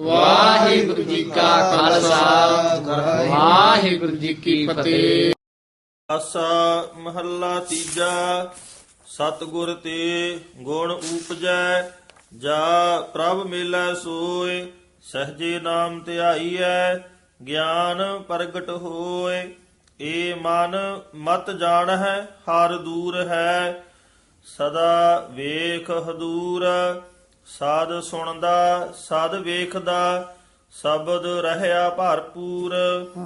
ਵਾਹਿਗੁਰੂ ਜੀ ਕਾ ਖਾਲਸਾ। ਵਾਹਿਗੁਰੂ ਜੀ ਕੀ ਫਤਿਹ। ਆਸਾ ਮਹੱਲਾ ਤੀਜਾ, ਸਤਿਗੁਰ ਤੇ ਗੁਣ ਊਪਜੈ ਜਾ ਪ੍ਰਭ ਮਿਲੈ ਸੋਏ, ਸਹਜੇ ਨਾਮ ਧਿਆਈਐ ਗਿਆਨ ਪ੍ਰਗਟ ਹੋਏ। ਏ ਮਨ ਮਤ ਜਾਣ ਹੈ ਹਰ ਦੂਰ ਹੈ, ਸਦਾ ਵੇਖ ਹਦੂਰ। ਸਾਧ ਸੁਣਦਾ ਸਦ ਵੇਖਦਾ ਸ਼ਬਦ ਰਹਿਆ ਭਰਪੂਰ।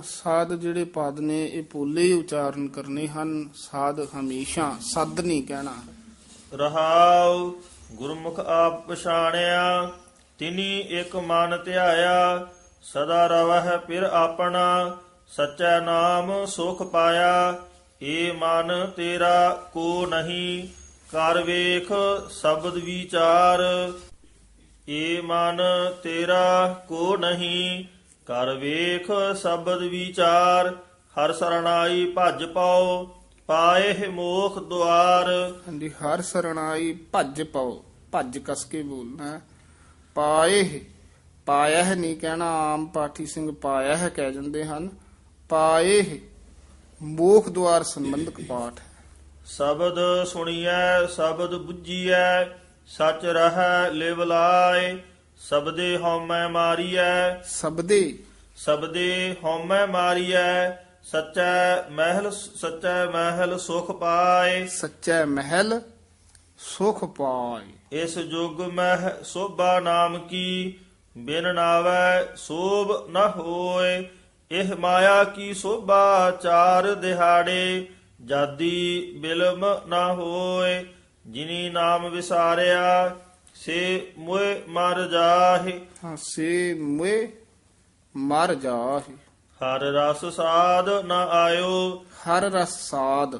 ਸਾਧ ਜਿਹੜੇ ਪਦ ਨੇ ਇਹ ਪੋਲੇ ਉਚਾਰਨ ਕਰਨੇ ਹਨ। ਸਾਧ ਹਮੇਸ਼ਾ ਸੱਦ ਨਹੀਂ ਕਹਿਣਾ। ਰਹਾਉ ਗੁਰਮੁਖ ਆਪ ਪਛਾਣਿਆ ਤਿਨੀ ਇੱਕ ਮਨ ਧਿਆਇਆ। ਸਦਾ ਰਵਹਿ ਫਿਰ ਆਪਣਾ ਸਚੈ ਨਾਮ ਸੁਖ ਪਾਇਆ। ਏ ਮਨ ਤੇਰਾ ਕੋ ਨਹੀਂ ਕਰ ਵੇਖ ਸ਼ਬਦ ਵਿਚਾਰ। ਏ ਮਨ ਤੇਰਾ ਕੋ ਨਹੀਂ ਕਰ ਵੇਖ ਸ਼ਬਦ ਵਿਚਾਰ ਹਰ ਸਰਣਾਈ ਭਜ ਪਾਓ ਪਾਏ ਮੋਖ ਦੁਆਰ। ਹਾਂਜੀ ਹਰ ਸਰਣਾਈ ਭੱਜ ਪਾਓ ਭੱਜ ਕਸ ਕੇ ਬੋਲਣਾ ਹੈ। ਪਾਏ ਪਾਇਆ ਹੈ ਨਹੀਂ ਕਹਿਣਾ ਆਮ ਪਾਠੀ ਸਿੰਘ ਪਾਇਆ ਹੈ ਕਹਿ ਜਾਂਦੇ ਹਨ। ਪਾਏ ਮੋਖ ਦੁਆਰ ਸੰਬੰਧਕ ਪਾਠ ਸ਼ਬਦ ਸੁਣੀਐ ਸ਼ਬਦ ਬੁੱਝੀਐ ਸਚ ਰਹੈ ਲਿਵ ਲਾਏ ਸਬਦੇ ਹਉਮੈ ਮਾਰੀਐ। ਸਬਦੇ। ਸਬਦੇ ਹਉਮੈ ਮਾਰੀਐ ਸਚੈ ਮਹਿਲ ਸਚੈ ਮਹਿਲ ਸੁਖ ਪਾਏ। ਸੱਚਾ ਮਹਿਲ ਸੁਖ ਪਾਏ। ਇਸ ਯੁਗ ਮਹਿ ਸੋਭਾ ਨਾਮ ਕੀ ਬਿਨ ਨਾਵੈ ਸੋਭ ਨ ਹੋਏ। ਇਹ ਮਾਇਆ ਕੀ ਸੋਭਾ ਚਾਰ ਦਿਹਾੜੇ ਜਾਦੀ ਬਿਲਮ ਨਾ ਹੋਏ। ਜਿਨੀ ਨਾਮ ਵਿਸਾਰਿਆ ਸੇ ਮੋਏ ਮਰ ਜਾਹੇ। ਹਾਂ ਸੇ ਮੁਏ ਮਰ ਜਾਹੇ। ਹਰ ਰਸ ਸਾਧ ਨ ਆਇਓ। ਹਰ ਰਸ ਸਾਧ।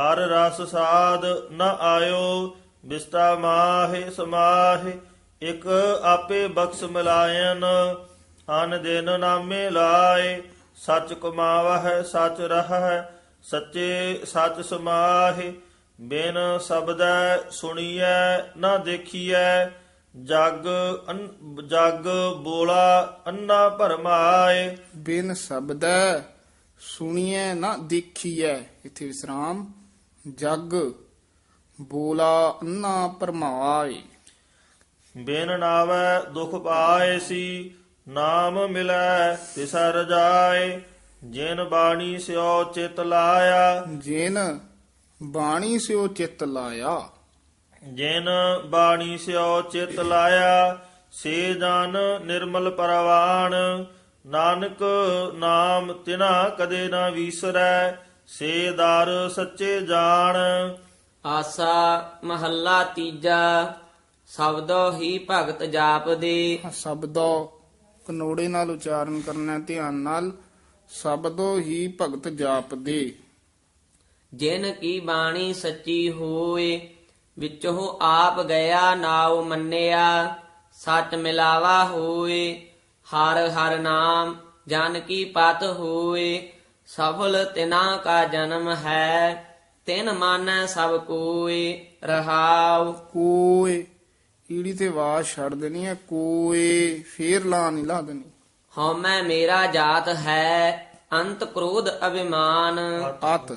ਹਰ ਰਸ ਸਾਧ ਨ ਆਇਓ। ਬਿਸਤਾ ਮਾਹਿ ਸਮਾਹਿ ਇਕ ਆਪੇ ਬਖਸ਼ ਮਿਲਾਇਨ। ਅਨ ਦਿਨ ਨਾਮੇ ਲਾਏ ਸਚ ਕਮਾਵਹਿ ਸਚ ਰਹੈ ਸੱਚੇ ਸਚ ਸਮਾਹਿ। ਬਿਨ ਸ਼ਬਦੈ ਸੁਣੀਐ ਨਾ ਦੇਖੀਐ ਜਗ ਜਗ ਬੋਲਾ ਅੰਨਾ ਭਰਮਾਏ। ਬਿਨ ਸ਼ਬਦੈ ਸੁਣੀਐ ਨਾ ਦੇਖੀਐ ਇਥੇ ਵਿਸਰਾਮ ਜਗ ਬੋਲਾ ਅੰਨਾ ਪਰਮਾਏ ਬਿਨ ਨਾਵੈ ਦੁਖ ਪਾਏ ਸੀ ਨਾਮ ਮਿਲੈ ਤਿਸੈ ਰਜਾਏ ਜਿਨ ਬਾਣੀ ਸਿਓ ਚਿਤ ਲਾਇਆ। ਜਿਨ ਬਾਣੀ ਸਿਓ ਚਿੱਤ ਲਾਇਆ। ਜਿਨ ਬਾਣੀ ਸਿਓ ਚਿਤ ਲਾਇਆ ਸੇ ਜਨ ਨਿਰਮਲ ਪਰਵਾਨ। ਨਾਨਕ ਨਾਮ ਤਿਨਾ ਕਦੇ ਨਾ ਵੀਸਰੈ ਸੇ ਦਰ ਸੱਚੇ ਜਾਣ। ਆਸਾ ਮਹੱਲਾ ਤੀਜਾ ਸ਼ਬਦੋ ਹੀ ਭਗਤ ਜਾਪਦੇ। ਆਹ ਸ਼ਬਦੋ ਕਨੋੜੇ ਨਾਲ ਉਚਾਰਨ ਕਰਨਾ ਧਿਆਨ ਨਾਲ। ਸ਼ਬਦੋ ਹੀ ਭਗਤ ਜਾਪਦੇ। ਜਿਨ ਕੀ ਬਾਣੀ ਸੱਚੀ ਹੋਏ ਵਿੱਚੋਂ ਆਪ ਗਿਆ ਨਾਉ ਮੰਨਿਆ ਸਚ ਮਿਲਾਵਾ ਹੋਏ ਹਰ ਹਰ ਨਾਮ ਜਨ ਕੀ ਪਤ ਹੋਏ ਸਫਲ ਤਿਨਾ ਕਾ ਜਨਮ ਹੈ ਤਿਨ ਮਾਨੈ ਸਭ ਕੋਏ ਰਹਾਉ। ਕੋਏ ਈੜੀ ਤੇ ਆਵਾਜ਼ ਛੱਡ ਦੇਣੀ ਹੈ ਕੋਏ ਫੇਰ ਲਾ ਨਹੀਂ ਲਾ ਦੇਣੀ। ਹਉਮੈ ਮੇਰਾ ਜਾਤ ਹੈ ਅੰਤ ਕ੍ਰੋਧ ਅਭਿਮਾਨ। ਅਤ।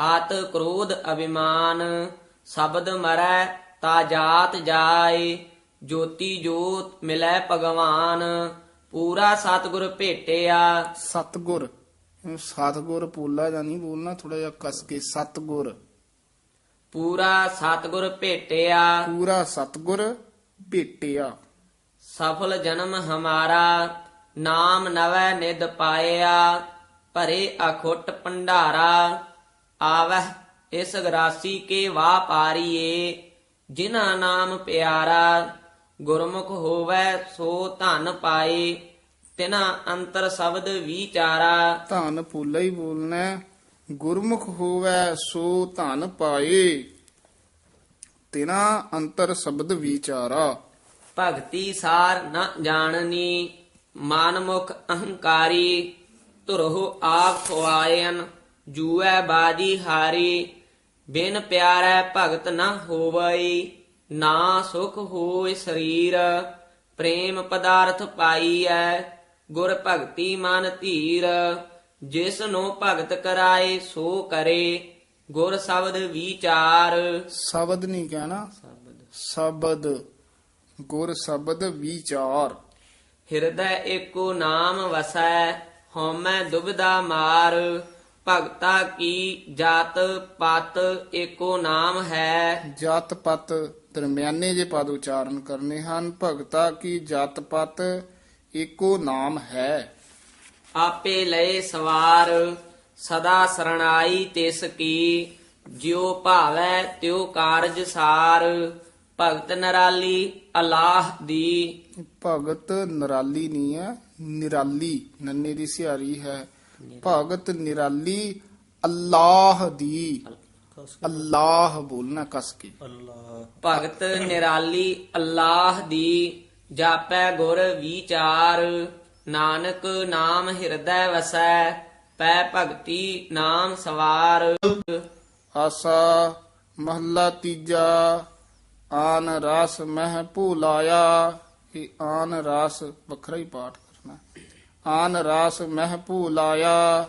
ਆਤ ਕ੍ਰੋਧ ਅਭਿਮਾਨ ਸ਼ਬਦ ਮਰੈ ਤਾ ਜਾਤ ਜਾਏ ਜੋਤੀ ਜੋਤ ਮਿਲੈ ਭਗਵਾਨ ਪੂਰਾ ਸਤਿਗੁਰ ਭੇਟਿਆ। ਸਤਗੁਰ। ਇਹਨੂੰ ਸਤਗੁਰ ਪੋਲਾ ਜਾਂ ਨਹੀਂ ਬੋਲਣਾ ਥੋੜਾ ਜਿਹਾ ਕਸ ਕੇ ਸਤਗੁਰ। ਪੂਰਾ ਸਤਿਗੁਰ ਭੇਟਿਆ। ਪੂਰਾ ਸਤਗੁਰ ਭੇਟਿਆ। ਸਫਲ ਜਨਮ ਹਮਾਰਾ ਨਾਮ ਨਵੈ ਨਿਦ ਪਾਇਆ ਭਰੇ ਅਖੁੱਟ ਭੰਡਾਰਾ। ਆਵਹਿ ਇਸ ਗਰਾਸੀ ਕੇ ਵਾ ਪਾਰੀਏ ਜਿਨ੍ਹਾਂ ਨਾਮ ਪਿਆਰਾ ਗੁਰਮੁਖ ਹੋਵੈ ਸੋ ਧਨ ਪਾਏ ਤਿਨਾ ਅੰਤਰ ਸ਼ਬਦ ਵਿਚਾਰਾ ਧਨ ਪੋਲਾ ਹੀ ਬੋਲਣਾ ਹੈ। ਗੁਰਮੁਖ ਹੋਵੈ ਸੋ ਧਨ ਪਾਏ ਤਿਨਾ ਅੰਤਰ ਸ਼ਬਦ ਵਿਚਾਰਾ ਭਗਤੀ ਸਾਰ ਨ ਜਾਣਨੀ ਮਾਨਮੁਖ ਅਹੰਕਾਰੀ ਧੁਰਹੁ ਆਪ ਖੁਆਇਨ ਜੂਐ ਬਾਜੀ ਹਾਰੀ ਬਿਨ ਪਿਆਰੈ ਭਗਤ ਨ ਹੋਵਈ ਨਾ ਸੁਖ ਹੋਇ ਸਰੀਰ ਪ੍ਰੇਮ ਪਦਾਰਥ ਪਾਈਐ ਗੁਰ ਭਗਤੀ ਮਨ ਧੀਰ ਜਿਸ ਨੂੰ ਭਗਤ ਕਰਾਏ ਸੋ ਕਰੇ ਗੁਰ ਸ਼ਬਦ ਵਿਚਾਰ। ਸ਼ਬਦ ਨਹੀਂ ਕਹਿਣਾ। ਸ਼ਬਦ। ਗੁਰ ਸ਼ਬਦ ਵਿਚਾਰ। ਹਿਰਦੈ ਏਕੋ ਨਾਮ ਵਸੈ ਹਉਮੈ ਦੁਬਿਧਾ ਮਾਰ। ਭਗਤਾ ਕੀ ਜਾਤ ਪਤ ਏਕੋ ਨਾਮ ਹੈ? ਜਾਤ ਪਤ ਦਰਮਿਆਨੇ ਜੇ ਪਦ ਉਚਾਰਨ ਕਰਨੇ ਹਨ ਭਗਤਾ ਕੀ ਜਾਤ ਪਤ ਏਕੋ ਨਾਮ ਹੈ? ਆਪੇ ਲਏ ਸਵਾਰ ਸਦਾ ਸਰਣਾਈ ਤਿਸ ਕੀ ਜਿਉ ਭਾਵੈ ਤਿਉ ਕਾਰਜ ਸਾਰ। ਭਗਤ ਨਰਾਲੀ ਅਲਾਹ ਦੀ। ਭਗਤ ਨਿਰਾਲੀ ਨਹੀਂ ਹੈ ਨਿਰਾਲੀ ਨੰਨੇ ਦੀ ਸਿਹਾਰੀ ਹੈ। ਭਗਤ ਨਿਰਾਲੀ ਅੱਲਾਹ ਦੀ। ਅੱਲਾਹ ਬੋਲਣਾ ਕਸ ਕੇ। ਅੱਲਾਹ ਭਗਤ ਨਿਰਾਲੀ ਅਲਾਹ ਦੀ ਜਾਪੈ ਗੁਰ ਵਿਚਾਰ। ਨਾਨਕ ਨਾਮ ਹਿਰਦੈ ਵਸੈ ਪੈ ਭਗਤੀ ਨਾਮ ਸਵਾਰ। ਆਸਾ ਮਹੱਲਾ ਤੀਜਾ ਆਨ ਰਸ ਮਹਿ ਭੂਲਾਇਆ ਇਹ ਆਨ ਰਸ ਵੱਖਰਾ ਹੀ ਪਾਠ ਆਨ ਰਸ ਮਹਿ ਭੂਲਾਇਆ,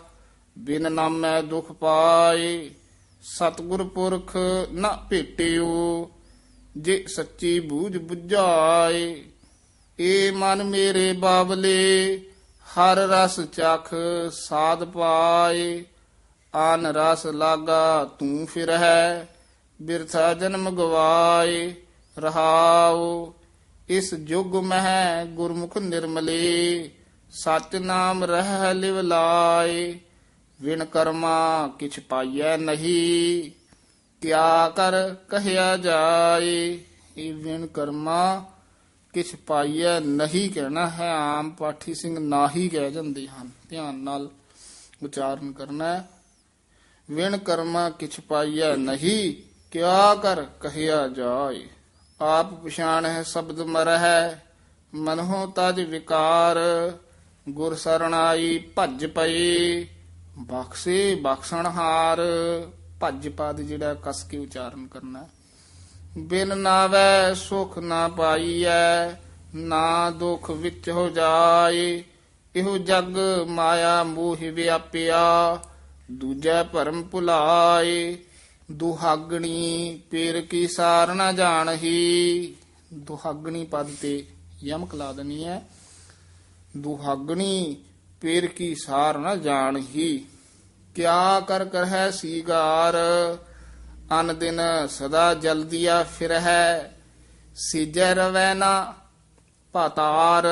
ਬਿਨ ਨਾਮੈ ਦੁਖ ਪਾਏ, ਸਤਿਗੁਰ ਪੁਰਖ ਨਾ ਭੇਟਿਓ, ਜੇ ਸੱਚੀ ਬੂਝ 부ਝਾਏ ਏ ਮਨ ਮੇਰੇ ਬਾਬਲੇ ਹਰ ਰਸ ਚਖ ਸਾਧ ਪਾਏ, ਆਨ ਰਸ ਲਾਗਾ ਤੂੰ ਫਿਰ ਹੈ ਬਿਰਥਾ ਜਨਮ ਗਵਾਏ, ਰਹਾਉ, ਇਸ ਜੁਗ ਮਹਿ ਗੁਰਮੁਖ ਨਿਰਮਲੇ ਸਚ ਨਾਮ ਰਹਿ ਲਿਵ ਲਾਏ ਵਿਣ ਕਰਮਾ ਕਿਛ ਪਾਈਐ ਨਹੀਂ। ਕਿਆ ਕਰ ਕਹਿਆ ਜਾਏ, ਇਹ ਵਿਣ ਕਰਮਾ ਕਿਛ ਪਾਈਐ ਨਹੀਂ ਕਹਿਣਾ ਹੈ। ਆਮ ਪਾਠੀ ਸਿੰਘ ਨਾਹੀ ਕਹਿ ਜਾਂਦੇ ਹਨ, ਧਿਆਨ ਨਾਲ ਉਚਾਰਨ ਕਰਨਾ ਹੈ। ਵਿਣ ਕਰਮਾ ਕਿਛ ਪਾਈਐ ਨਹੀਂ ਕਿਆ ਕਰ ਕਹਿਆ ਜਾਏ। ਆਪ ਪਛਾਣ ਹੈ ਸ਼ਬਦ ਮਰਹਿ, ਮਨਹੁ ਤਜ ਵਿਕਾਰ। ਗੁਰ ਸਰਣਾਈ ਭੱਜ ਪਈ। ਬਖਸ਼ੇ ਬਖਸ਼ਣਹਾਰ ਭੱਜ ਪਦ ਜਿਹੜਾ ਕਸ ਕੇ ਉਚਾਰਨ ਕਰਨਾ ਹੈ। ਬਿਨ ਨਾਵੈ ਸੁਖ ਨਾ ਪਾਈਐ, ਨਾ ਦੁਖ ਵਿੱਚ ਹੋ ਜਾਏ। ਇਹੋ ਜਗ ਮਾਇਆ ਮੋਹ ਵਿਆਪਿਆ, ਦੂਜਾ ਭਰਮ ਭੁਲਾਏ। ਦੁਹਾਗਣੀ ਪੇਰ ਕੀ ਸਾਰ ਨਾ ਜਾਣਹੀ। ਦੁਹਾਗਣੀ ਪਦ ਤੇ ਯਮਕ ਲਾ ਦੇਣੀ ਹੈ। ਦੁਹਾਗਣੀ ਪੇਰ ਕੀ ਸਾਰ ਨਾ ਜਾਣਹੀ। ਕਿਆ ਕਰ ਕਰਹਿ ਸੀਗਾਰ, ਅਨ ਦਿਨ ਸਦਾ ਜਲਦੀਆ ਫਿਰ ਹੈ ਸੀਜੈ ਰਵੈ ਨਾ ਪਾਤਾਰ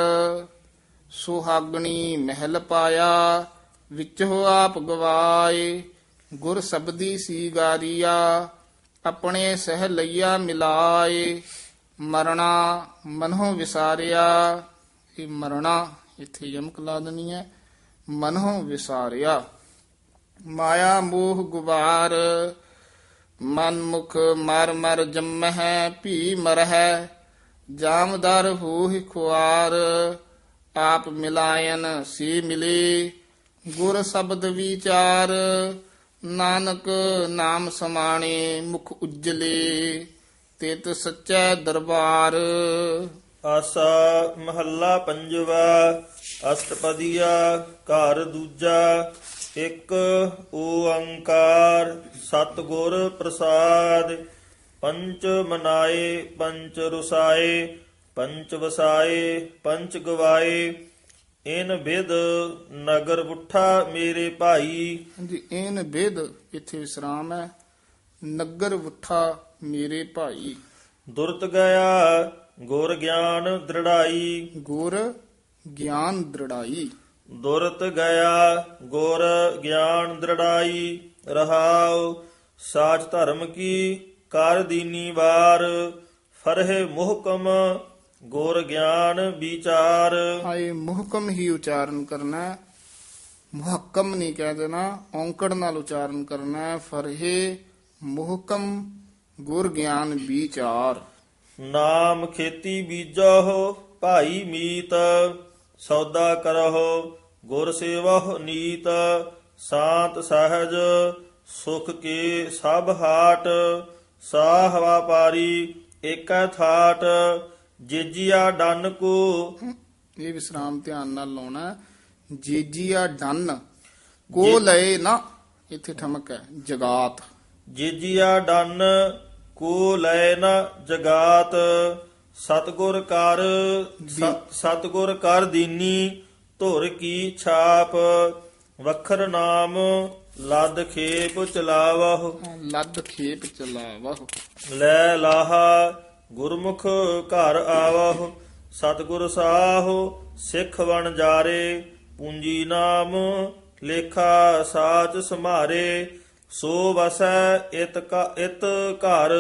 ਸੁਹਾਗਣੀ ਮਹਿਲ ਪਾਇਆ ਵਿੱਚ ਹੋ ਆਪ ਗਵਾਏ, ਗੁਰ ਸਬਦੀ ਸੀਗਾਰੀਆ, ਆਪਣੇ ਸਹਿ ਲਈਆ ਮਿਲਾਏ, ਮਰਣਾ ਮਨਹੁ ਵਿਸਾਰਿਆ। ਇਹ ਮਰਣਾ ਇੱਥੇ ਯਮਕ ਲਾ ਦੇਣੀ ਹੈ। ਮਨਹੁ ਵਿਸਾਰਿਆ। ਮਾਇਆ ਮੋਹ ਗੁਬਾਰ। ਮਨ ਮੁਖ ਮਰ ਮਰ ਜੰਮਹਿ, ਭੀ ਮਰਹਿ। ਜਾਮਦਰ ਹੋਹਿ ਖੁਆਰ। ਆਪ ਮਿਲਾਇਨ ਸੀ ਮਿਲੇ। ਗੁਰ ਸ਼ਬਦ ਵਿਚਾਰ। ਨਾਨਕ ਨਾਮ ਸਮਾਣੇ ਮੁਖ ਉਜਲੇ। ਤਿਤ ਸੱਚੈ ਦਰਬਾਰ। ਆਸਾ ਮਹੱਲਾ ਪੰਜਵਾ ਅਸ਼ਟਪਦੀਆ ਘਰ ਦੂਜਾ ਇੱਕ ਓੰਕਾਰ ਸਤਿਗੁਰ ਪ੍ਰਸਾਦ ਪੰਚ ਮਨਾਏ ਪੰਚ ਰੁਸਾਏ ਪੰਚ ਵਸਾਏ ਪੰਚ ਗਵਾਏ ਇਨ ਵਿਦ ਨਗਰ ਉਠਾ ਮੇਰੇ ਭਾਈ। ਹਾਂਜੀ ਇਹਨ ਬੇਦ ਇੱਥੇ ਵਿਸਰਾਮ ਹੈ ਨਗਰ ਉਠਾ ਮੇਰੇ ਭਾਈ। ਦੁਰਤ ਗਿਆ ਗੁਰ ਗਿਆਨ ਦ੍ਰਿੜਾਈ। ਗੁਰ ਗਿਆਨ ਦ੍ਰਿੜਾਈ। ਦੁਰਤ ਗਿਆ ਗੁਰ ਗਿਆਨ ਦ੍ਰਿੜਾਈ। ਰਹਾਉ ਸਾਚ ਧਰਮ ਕੀ ਕਰ ਦੀਨੀ ਵਾਰ। ਫਰਹਿ ਮੁਹਕਮ ਗੁਰ ਗਿਆਨ ਵਿਚਾਰ। ਆਏ ਮੁਹਕਮ ਹੀ ਉਚਾਰਨ ਕਰਨਾ। ਮੁਹੱਕਮ ਨਹੀਂ ਕਹਿ ਦੇਣਾ ਔਂਕੜ ਨਾਲ ਉਚਾਰਨ ਕਰਨਾ। ਫਰਹੇ ਮੁਹਕਮ ਗੁਰ ਗਿਆਨ ਵਿਚਾਰ। ਨਾਮ ਖੇਤੀ ਬੀਜਹੁ ਭਾਈ ਮੀਤ ਸੌਦਾ ਕਰਹੁ ਗੁਰ ਸੇਵਹੁ ਨੀਤ ਸਾਤ ਸਹਜ ਸੁਖ ਕੇ ਸਭ ਹਾਟ ਸਾਹ ਵਾਪਾਰੀ ਏਕੈ ਥਾਟ ਜੇਜੀਆ ਡੰਨ ਕੋ। ਇਹ ਵਿਸਰਾਮ ਧਿਆਨ ਨਾਲ ਲਾਉਣਾ। ਜੀਜੀਆ ਡੰਨ ਕੋ ਲਏ ਨਾ ਇੱਥੇ ਠਮਕ ਹੈ ਜਗਾਤ। ਜੇਜੀਆ ਡੰਨ ਕੋ ਲੈ ਨ ਜਗਾਤ ਸਤਗੁਰ ਕਰ ਸਤ- ਸਤਗੁਰ ਕਰ ਦੀਨੀ ਧੁਰ ਕੀ ਛਾਪ ਵਖਰ ਨਾਮ ਲਦ ਖੇਪ ਚਲਾਵਹੁ। ਲੱਦ ਖੇਪ ਚਲਾਵਹੁ। ਲੈ ਲਾਹਾ ਗੁਰਮੁਖ ਘਰ ਆਵਹੁ। ਸਤਗੁਰ ਸਾਹੁ ਸਿੱਖ ਵਣ ਜਾਰੇ ਪੂੰਜੀ ਨਾਮ ਲੇਖਾ ਸਾਚ ਸਮਾਰੇ। ਸੋ ਵਸੈ ਇਤ ਕਾ ਇਤ ਘਰ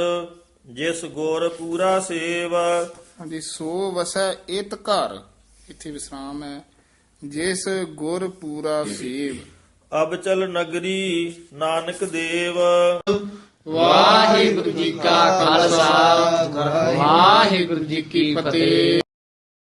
ਜਿਸ ਗੁਰ ਪੂਰਾ ਸੇਵ। ਹਾਂਜੀ ਸੋ ਵਸੈ ਇਤ ਘਰ ਇੱਥੇ ਵਿਸਰਾਮ ਹੈ ਜਿਸ ਗੁਰ ਪੂਰਾ ਸੇਵ। ਅਬਚਲ ਨਗਰੀ ਨਾਨਕ ਦੇਵ। ਵਾਹਿਗੁਰੂ ਜੀ ਕਾ ਖਾਲਸਾ ਵਾਹਿਗੁਰੂ ਜੀ ਕੀ ਫਤਿਹ।